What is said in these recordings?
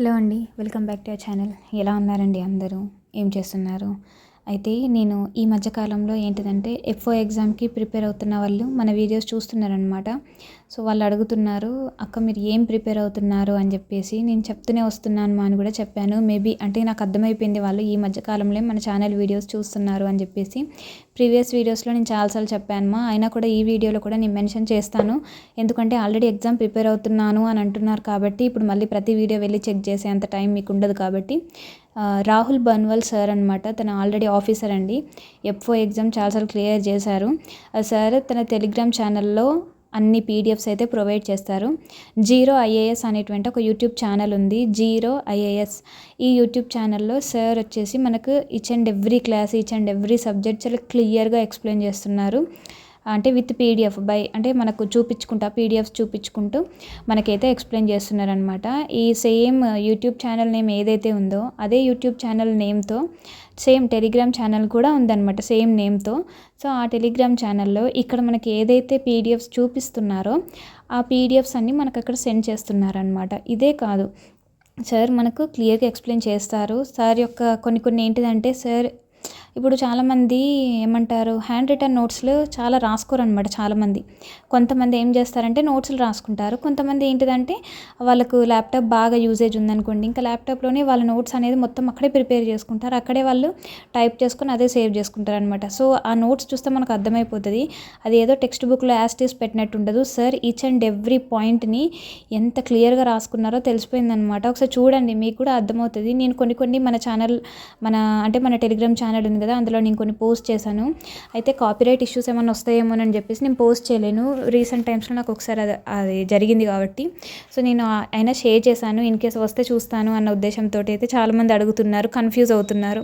Hello అండి welcome back to our channel. ఎలా ఉన్నారండి అందరూ? ఏం చేస్తున్నారు? అయితే నేను ఈ మధ్యకాలంలో ఏంటిదంటే ఎఫ్ఓ ఎగ్జామ్కి ప్రిపేర్ అవుతున్న వాళ్ళు మన వీడియోస్ చూస్తున్నారనమాట సో వాళ్ళు అడుగుతున్నారు అక్క మీరు ఏం ప్రిపేర్ అవుతున్నారు? అని చెప్పేసి నేను చెప్తూనే వస్తున్నాను మా అని కూడా చెప్పాను. మేబీ అంటే నాకు అర్థమైపోయింది వాళ్ళు ఈ మధ్యకాలంలో మన ఛానల్ వీడియోస్ చూస్తున్నారు అని చెప్పేసి. ప్రీవియస్ వీడియోస్లో నేను చాలాసార్లు చెప్పాను మా. అయినా కూడా ఈ వీడియోలో కూడా నేను మెన్షన్ చేస్తాను. ఎందుకంటే ఆల్రెడీ ఎగ్జామ్ ప్రిపేర్ అవుతున్నాను అని అంటున్నారు కాబట్టి ఇప్పుడు మళ్ళీ ప్రతి వీడియో వెళ్ళి చెక్ చేసే అంత టైం మీకు ఉండదు కాబట్టి. రాహుల్ బన్వల్ సార్ అనమాట తన ఆల్రెడీ ఆఫీసర్ అండి. ఎఫ్ఓ ఎగ్జామ్ చాలాసార్లు క్లియర్ చేశారు. ఆ సార్ తన టెలిగ్రామ్ ఛానల్లో అన్ని పీడిఎఫ్స్ అయితే ప్రొవైడ్ చేస్తారు. జీరో ఐఏఎస్ అనేటువంటి ఒక యూట్యూబ్ ఛానల్ ఉంది. జీరో ఐఏఎస్ ఈ యూట్యూబ్ ఛానల్లో సార్ వచ్చేసి మనకు each and every class each and every subject చాలా క్లియర్గా ఎక్స్ప్లెయిన్ చేస్తున్నారు. అంటే విత్ పీడిఎఫ్ బై అంటే మనకు చూపించుకుంటా పీడిఎఫ్స్ చూపించుకుంటూ మనకైతే ఎక్స్ప్లెయిన్ చేస్తున్నారనమాట ఈ సేమ్ యూట్యూబ్ ఛానల్ నేమ్ ఏదైతే ఉందో అదే యూట్యూబ్ ఛానల్ నేమ్తో సేమ్ టెలిగ్రామ్ ఛానల్ కూడా ఉందన్నమాట సేమ్ నేమ్తో. సో ఆ టెలిగ్రామ్ ఛానల్లో ఇక్కడ మనకి ఏదైతే పీడిఎఫ్స్ చూపిస్తున్నారో ఆ పీడిఎఫ్స్ అన్నీ మనకు అక్కడ సెండ్ చేస్తున్నారనమాట ఇదే కాదు సార్ మనకు క్లియర్గా ఎక్స్ప్లెయిన్ చేస్తారు. సార్ యొక్క కొన్ని కొన్ని ఏంటిదంటే సార్ ఇప్పుడు చాలామంది ఏమంటారు హ్యాండ్ రిటర్న్ నోట్స్లు చాలా రాసుకోరు అనమాట చాలామంది. కొంతమంది ఏం చేస్తారంటే నోట్స్లు రాసుకుంటారు. కొంతమంది ఏంటిదంటే వాళ్ళకు ల్యాప్టాప్ బాగా యూజేజ్ ఉందనుకోండి ఇంకా ల్యాప్టాప్లోనే వాళ్ళ నోట్స్ అనేది మొత్తం అక్కడే ప్రిపేర్ చేసుకుంటారు. అక్కడే వాళ్ళు టైప్ చేసుకొని అదే సేవ్ చేసుకుంటారు అనమాట సో ఆ నోట్స్ చూస్తే మనకు అర్థమైపోతుంది. అది ఏదో టెక్స్ట్ బుక్లో యాస్టీస్ పెట్టినట్టు ఉండదు. సార్ ఈచ్ అండ్ ఎవ్రీ పాయింట్ని ఎంత క్లియర్గా రాసుకున్నారో తెలిసిపోయిందనమాట ఒకసారి చూడండి మీకు కూడా అర్థమవుతుంది. నేను కొన్ని కొన్ని మన ఛానల్ మన అంటే మన టెలిగ్రామ్ ఛానల్ ఉంది కదా అందులో నేను కొన్ని పోస్ట్ చేశాను. అయితే కాపీరైట్ ఇష్యూస్ ఏమైనా వస్తాయేమోనని చెప్పేసి నేను పోస్ట్ చేయలేను. రీసెంట్ టైమ్స్లో నాకు ఒకసారి అది అది జరిగింది కాబట్టి. సో నేను అయినా షేర్ చేశాను. ఇన్ కేస్ వస్తే చూస్తాను అన్న ఉద్దేశంతో అయితే చాలామంది అడుగుతున్నారు కన్ఫ్యూజ్ అవుతున్నారు.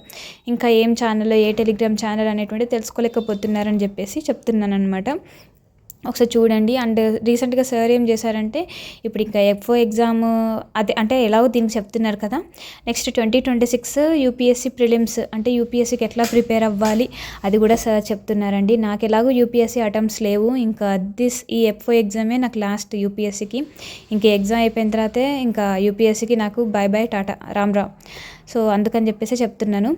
ఇంకా ఏం ఛానల్ ఏ టెలిగ్రామ్ ఛానల్ అనేటువంటి తెలుసుకోలేకపోతున్నారని చెప్పేసి చెప్తున్నాను అనమాట ఒకసారి చూడండి. అండ్ రీసెంట్గా సార్ ఏం చేశారంటే ఇప్పుడు ఇంకా ఎఫ్ఓ ఎగ్జామ్ అదే అంటే ఎలాగో దీనికి చెప్తున్నారు కదా next twenty twenty six UPSC prelims అంటే యూపీఎస్సీకి ఎట్లా ప్రిపేర్ అవ్వాలి అది కూడా సార్ చెప్తున్నారండి. నాకు ఎలాగో యూపీఎస్సీ అటెంప్ట్స్ లేవు. ఇంకా దిస్ ఈ ఎఫ్ఓ ఎగ్జామే నాకు లాస్ట్ యూపీఎస్సీకి. ఇంకా ఎగ్జామ్ అయిపోయిన తర్వాతే ఇంకా యూపీఎస్సీకి నాకు bye bye tata. Ram Ram. So అందుకని చెప్పేసి చెప్తున్నాను.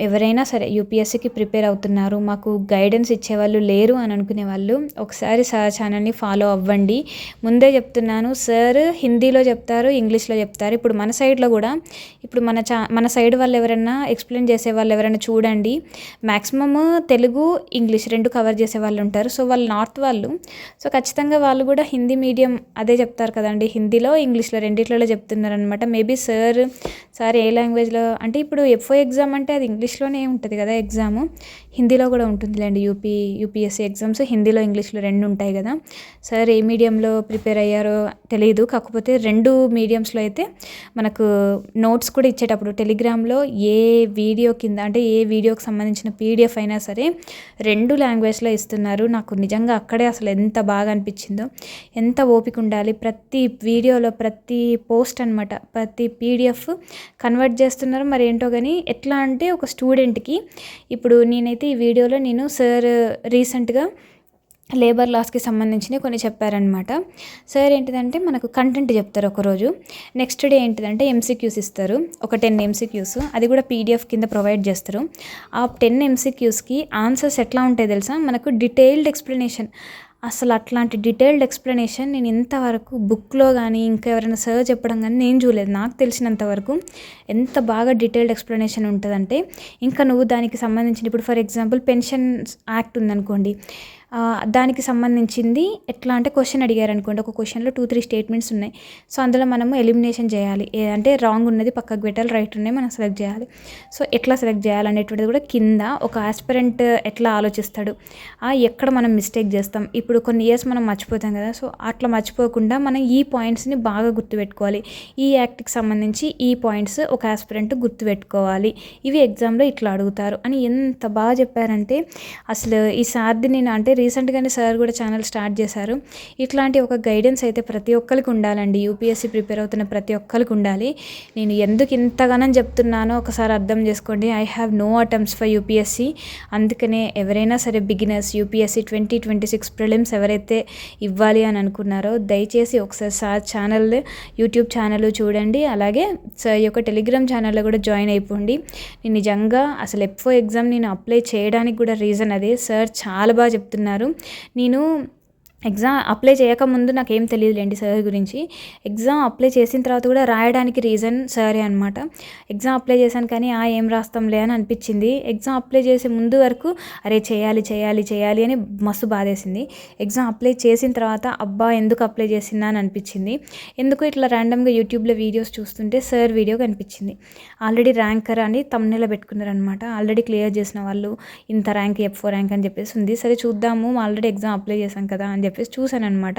ఎవరైనా సరే యూపీఎస్సీకి ప్రిపేర్ అవుతున్నారు మాకు గైడెన్స్ ఇచ్చేవాళ్ళు లేరు అని అనుకునే వాళ్ళు ఒకసారి సార్ ఛానల్ని ఫాలో అవ్వండి. ముందే చెప్తున్నాను సార్ హిందీలో చెప్తారు ఇంగ్లీష్లో చెప్తారు. ఇప్పుడు మన సైడ్లో కూడా ఇప్పుడు మన చా మన సైడ్ వాళ్ళు ఎవరైనా ఎక్స్ప్లెయిన్ చేసే వాళ్ళు ఎవరైనా చూడండి మ్యాక్సిమమ్ తెలుగు ఇంగ్లీష్ రెండు కవర్ చేసే వాళ్ళు ఉంటారు. సో వాళ్ళు నార్త్ వాళ్ళు సో ఖచ్చితంగా వాళ్ళు కూడా హిందీ మీడియం అదే చెప్తారు కదండి. హిందీలో ఇంగ్లీష్లో రెండిట్లలో చెప్తున్నారు అనమాట మేబీ సార్ సార్ ఏ లాంగ్వేజ్లో? అంటే ఇప్పుడు ఎఫ్ఓ ఎగ్జామ్ అంటే అది ఇంగ్లీష్లోనే ఉంటుంది కదా ఎగ్జామ్ హిందీలో కూడా ఉంటుందిలేండి యూపీ యూపీఎస్సీ ఎగ్జామ్స్ హిందీలో ఇంగ్లీష్లో రెండు ఉంటాయి కదా. సార్ ఏ మీడియంలో ప్రిపేర్ అయ్యారో తెలియదు కాకపోతే రెండు మీడియంస్లో అయితే మనకు నోట్స్ కూడా ఇచ్చేటప్పుడు టెలిగ్రామ్లో ఏ వీడియో కింద అంటే ఏ వీడియోకి సంబంధించిన పీడిఎఫ్ అయినా సరే రెండు లాంగ్వేజ్లో ఇస్తున్నారు. నాకు నిజంగా అక్కడే అసలు ఎంత బాగా అనిపించిందో ఎంత ఓపిక ఉండాలి. ప్రతి వీడియోలో ప్రతి పోస్ట్ అనమాట ప్రతి పీడిఎఫ్ కన్వర్ట్ చేస్తున్నారు. మరి ఏంటో కానీ ఎట్లా అంటే ఒక స్టూడెంట్కి ఇప్పుడు నేనైతే ఈ వీడియోలో నేను సార్ రీసెంట్గా లేబర్ లాస్కి సంబంధించినవి కొన్ని చెప్పారనమాట సార్ ఏంటిదంటే మనకు కంటెంట్ చెప్తారు ఒకరోజు నెక్స్ట్ డే ఏంటిదంటే ఎంసీక్యూస్ ఇస్తారు. ఒక టెన్ ఎంసీక్యూస్ అది కూడా పీడిఎఫ్ కింద ప్రొవైడ్ చేస్తారు. ఆ టెన్ ఎంసీక్యూస్కి ఆన్సర్స్ ఎట్లా ఉంటాయి తెలుసా? మనకు డీటెయిల్డ్ ఎక్స్ప్లెనేషన్ అసలు అట్లాంటి డీటెయిల్డ్ ఎక్స్ప్లెనేషన్ నేను ఇంతవరకు బుక్లో కానీ ఇంకా ఎవరైనా సర్చ్ చెప్పడం కానీ నేను చూడలేదు. నాకు తెలిసినంత వరకు ఎంత బాగా డీటెయిల్డ్ ఎక్స్ప్లెనేషన్ ఉంటుందంటే ఇంకా నువ్వు దానికి సంబంధించిన ఇప్పుడు ఫర్ ఎగ్జాంపుల్ పెన్షన్ యాక్ట్ ఉందనుకోండి దానికి సంబంధించింది ఎట్లా అంటే క్వశ్చన్ అడిగారు అనుకోండి ఒక క్వశ్చన్లో టూ త్రీ స్టేట్మెంట్స్ ఉన్నాయి. సో అందులో మనము ఎలిమినేషన్ చేయాలి. అంటే రాంగ్ ఉన్నది పక్కకు పెట్టాలి రైట్ ఉన్నాయి మనం సెలెక్ట్ చేయాలి. సో ఎట్లా సెలెక్ట్ చేయాలనేటువంటిది కూడా కింద ఒక ఆస్పిరెంట్ ఎట్లా ఆలోచిస్తాడు? ఎక్కడ మనం మిస్టేక్ చేస్తాం? ఇప్పుడు కొన్ని ఇయర్స్ మనం మర్చిపోతాం కదా. సో అట్లా మర్చిపోకుండా మనం ఈ పాయింట్స్ని బాగా గుర్తుపెట్టుకోవాలి. ఈ యాక్ట్కి సంబంధించి ఈ పాయింట్స్ ఒక ఆస్పిరెంట్ గుర్తుపెట్టుకోవాలి. ఇవి ఎగ్జామ్లో ఇట్లా అడుగుతారు అని ఎంత బాగా చెప్పారంటే అసలు ఈ సార్ది నేను అంటే రీసెంట్గానే సార్ కూడా ఛానల్ స్టార్ట్ చేశారు. ఇట్లాంటి ఒక గైడెన్స్ అయితే ప్రతి ఒక్కరికి ఉండాలండి. యూపీఎస్సీ ప్రిపేర్ అవుతున్న ప్రతి ఒక్కరికి ఉండాలి. నేను ఎందుకు ఇంతగానం చెప్తున్నానో ఒకసారి అర్థం చేసుకోండి. I have no attempts for UPSC. అందుకనే ఎవరైనా సరే beginners UPSC twenty twenty six prelims ఎవరైతే ఇవ్వాలి అని అనుకున్నారో దయచేసి ఒకసారి సార్ ఛానల్ యూట్యూబ్ ఛానల్ చూడండి. అలాగే సార్ యొక్క టెలిగ్రామ్ ఛానల్లో కూడా జాయిన్ అయిపోండి. నేను నిజంగా అసలు ఎఫ్ఓ ఎగ్జామ్ నేను అప్లై చేయడానికి కూడా రీజన్ అదే. సార్ చాలా బాగా చెప్తున్నారు. నేను ఎగ్జామ్ అప్లై చేయకముందు నాకు ఏం తెలియదులేండి సార్ గురించి. ఎగ్జామ్ అప్లై చేసిన తర్వాత కూడా రాయడానికి రీజన్ సరే అనమాట ఎగ్జామ్ అప్లై చేశాను కానీ ఆ ఏం రాస్తాంలే అని అనిపించింది. ఎగ్జామ్ అప్లై చేసే ముందు వరకు అరే చేయాలి చేయాలి చేయాలి అని మస్తు బాధేసింది. ఎగ్జామ్ అప్లై చేసిన తర్వాత అబ్బా ఎందుకు అప్లై చేసిందా అని అనిపించింది. ఎందుకు ఇట్లా ర్యాండమ్గా యూట్యూబ్లో వీడియోస్ చూస్తుంటే సార్ వీడియో కనిపించింది. ఆల్రెడీ ర్యాంకర్ అని తమ్నెల పెట్టుకున్నారనమాట ఆల్రెడీ క్లియర్ చేసిన వాళ్ళు ఇంత ర్యాంక్ ఎఫ్ ఫోర్ ర్యాంక్ అని చెప్పేసి ఉంది. సరే చూద్దాము ఆల్రెడీ ఎగ్జామ్ అప్లై చేశాం కదా అని చెప్పేసి చూశాను అనమాట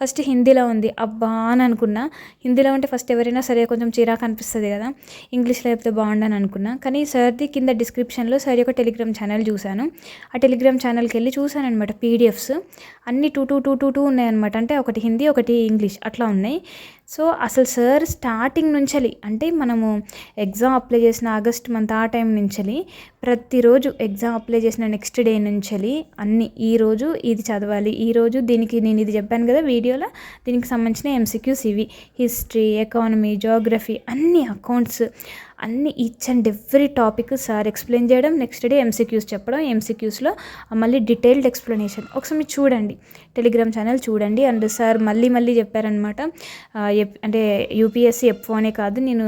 ఫస్ట్ హిందీలో ఉంది. అబ్బా అని అనుకున్నా. హిందీలో ఉంటే ఫస్ట్ ఎవరైనా సరే కొంచెం చిరాకు అనిపిస్తుంది కదా. ఇంగ్లీష్లో చెప్తే బాగుండని అనుకున్నా. కానీ సర్ది కింద డిస్క్రిప్షన్లో సార్ యొక్క టెలిగ్రామ్ ఛానల్ చూశాను. ఆ టెలిగ్రామ్ ఛానల్కి వెళ్ళి చూశాను అనమాట పీడిఎఫ్స్. అన్ని two two two two two ఉన్నాయన్నమాట. అంటే ఒకటి హిందీ ఒకటి ఇంగ్లీష్. అట్లా ఉన్నాయి. సో అసలు సార్ స్టార్టింగ్ నుంచి అంటే మనము ఎగ్జామ్ అప్లై చేసిన ఆగస్ట్ మంత్ ఆ టైం నుంచి ప్రతిరోజు ఎగ్జామ్ అప్లై చేసిన నెక్స్ట్ డే నుంచి అన్ని ఈరోజు ఇది చదవాలి ఈరోజు దీనికి నేను ఇది చెప్పాను కదా వీడియోలో దీనికి సంబంధించిన ఎంసీక్యూస్ ఇవి హిస్టరీ ఎకానమీ జోగ్రఫీ అన్ని అకౌంట్స్ అన్ని each and every topic sir explain చేయడం నెక్స్ట్ డే ఎంసీక్యూస్ చెప్పడం ఎంసీక్యూస్లో మళ్ళీ డీటెయిల్డ్ ఎక్స్ప్లెనేషన్ ఒకసారి మీరు చూడండి. టెలిగ్రామ్ ఛానల్ చూడండి. అండ్ సార్ మళ్ళీ మళ్ళీ చెప్పారనమాట అంటే యూపీఎస్సీ ఎఫ్ అనే కాదు. నేను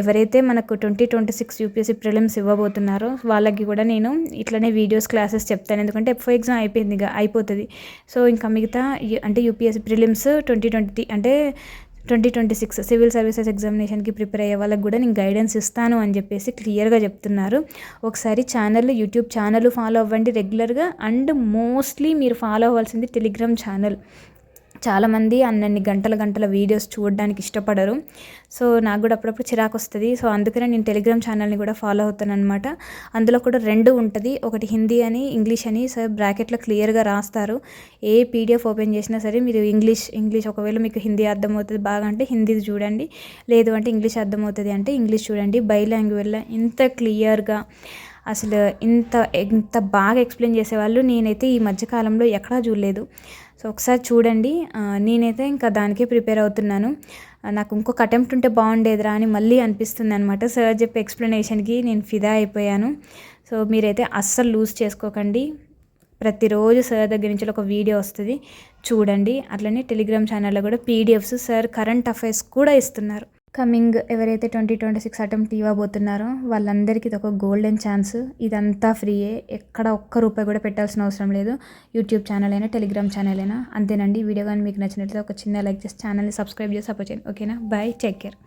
ఎవరైతే మనకు twenty twenty six UPSC prelims ఇవ్వబోతున్నారో వాళ్ళకి కూడా నేను ఇట్లనే వీడియోస్ క్లాసెస్ చెప్తాను. ఎందుకంటే ఎఫ్ ఎగ్జామ్ అయిపోయింది అయిపోతుంది. సో ఇంకా మిగతా అంటే యూపీఎస్సీ ప్రిలిమ్స్ ట్వంటీ ట్వంటీ అంటే twenty twenty six civil services ఎగ్జామినేషన్కి prepare అయ్యే వాళ్ళకి కూడా నేను గైడెన్స్ ఇస్తాను అని చెప్పేసి క్లియర్గా చెప్తున్నారు. ఒకసారి ఛానల్ యూట్యూబ్ ఛానల్ ఫాలో అవ్వండి రెగ్యులర్గా. అండ్ మోస్ట్లీ మీరు ఫాలో అవ్వాల్సింది టెలిగ్రామ్ ఛానల్. చాలామంది అన్నన్ని గంటల గంటల వీడియోస్ చూడడానికి ఇష్టపడరు. సో నాకు కూడా అప్పుడప్పుడు చిరాకు వస్తుంది. సో అందుకనే నేను టెలిగ్రామ్ ఛానల్ని కూడా ఫాలో అవుతాను అనమాట అందులో కూడా రెండు ఉంటుంది. ఒకటి హిందీ అని ఇంగ్లీష్ అని. సో బ్రాకెట్లో క్లియర్గా రాస్తారు. ఏ పీడిఎఫ్ ఓపెన్ చేసినా సరే మీరు ఇంగ్లీష్ ఇంగ్లీష్ ఒకవేళ మీకు హిందీ అర్థమవుతుంది బాగా అంటే హిందీది చూడండి. లేదు అంటే ఇంగ్లీష్ అర్థమవుతుంది అంటే ఇంగ్లీష్ చూడండి. బై లాంగ్వేజ్లో ఇంత క్లియర్గా అసలు ఇంత ఇంత బాగా ఎక్స్ప్లెయిన్ చేసేవాళ్ళు నేనైతే ఈ మధ్యకాలంలో ఎక్కడా చూడలేదు. సో ఒకసారి చూడండి. నేనైతే ఇంకా దానికే ప్రిపేర్ అవుతున్నాను. నాకు ఇంకొక అటెంప్ట్ ఉంటే బాగుండేదిరా అని మళ్ళీ అనిపిస్తుంది అనమాట సార్ చెప్పే ఎక్స్ప్లెనేషన్కి నేను ఫిదా అయిపోయాను. సో మీరైతే అస్సలు లూజ్ చేసుకోకండి. ప్రతిరోజు సార్ దగ్గర నుంచి ఒక వీడియో వస్తుంది. చూడండి. అట్లనే టెలిగ్రామ్ ఛానల్లో కూడా పీడిఎఫ్స్ సార్ కరెంట్ అఫైర్స్ కూడా ఇస్తున్నారు. కమింగ్ ఎవరైతే ట్వంటీ ట్వంటీ సిక్స్ అటెంప్ట్ ఇవ్వబోతున్నారో వాళ్ళందరికీ ఇది ఒక గోల్డెన్ ఛాన్స్. ఇదంతా ఫ్రీయే. ఎక్కడ ఒక్క రూపాయి కూడా పెట్టాల్సిన అవసరం లేదు. యూట్యూబ్ ఛానల్ అయినా టెలిగ్రామ్ ఛానల్ అయినా. అంతేనండి. వీడియో కానీ మీకు నచ్చినట్లయితే ఒక చిన్న లైక్ చేసి ఛానల్ని సబ్స్క్రైబ్ చేసి సపోర్ట్ చేయండి. ఓకేనా? బాయ్. Take care.